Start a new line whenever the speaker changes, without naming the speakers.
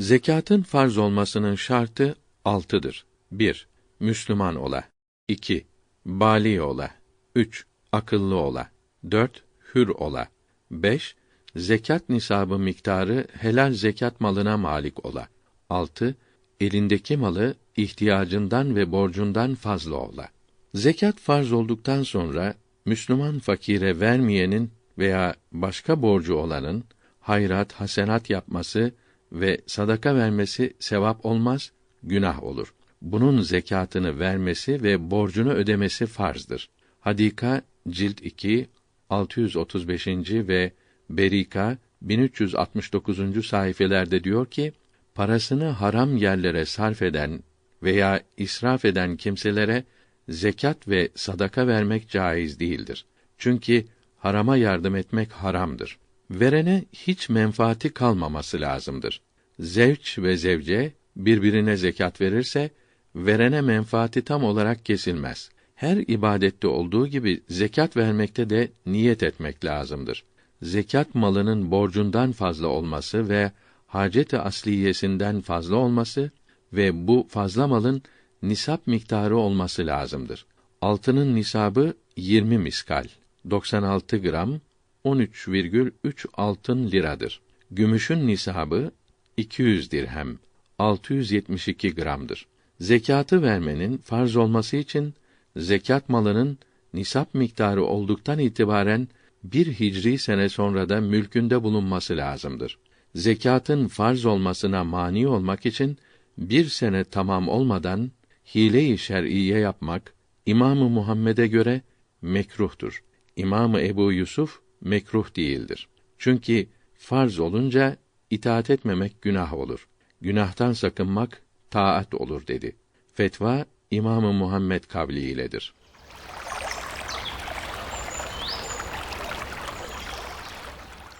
Zekatın farz olmasının şartı altıdır. 1. Müslüman ola. 2. Bali ola. 3. Akıllı ola. 4. Hür ola. 5. Zekat nisabı miktarı helal zekat malına malik ola. 6. Elindeki malı ihtiyacından ve borcundan fazla ola. Zekat farz olduktan sonra Müslüman fakire vermeyenin veya başka borcu olanın hayrat, hasenat yapması ve sadaka vermesi sevap olmaz, günah olur. Bunun zekatını vermesi ve borcunu ödemesi farzdır. Hadika cilt 2 635. ve Berika 1369. sayfelerde diyor ki, parasını haram yerlere sarf eden veya israf eden kimselere zekat ve sadaka vermek caiz değildir. Çünkü harama yardım etmek haramdır. Verene hiç menfaati kalmaması lazımdır. Zevç ve zevce birbirine zekat verirse verene menfaati tam olarak kesilmez. Her ibadette olduğu gibi zekat vermekte de niyet etmek lazımdır. Zekat malının borcundan fazla olması ve hacet-i asliyesinden fazla olması ve bu fazla malın nisap miktarı olması lazımdır. Altının nisabı 20 miskal, 96 gram, 13,3 altın liradır. Gümüşün nisabı 200 dirhem, 672 gramdır. Zekatı vermenin farz olması için zekat malının nisap miktarı olduktan itibaren bir hicri sene sonra da mülkünde bulunması lazımdır. Zekatın farz olmasına mani olmak için bir sene tamam olmadan hile-i şer'iye yapmak İmamı Muhammed'e göre mekruhtur. İmamı Ebu Yusuf mekruh değildir. Çünkü farz olunca itaat etmemek günah olur. Günahtan sakınmak taat olur dedi. Fetva İmamı Muhammed kavli iledir.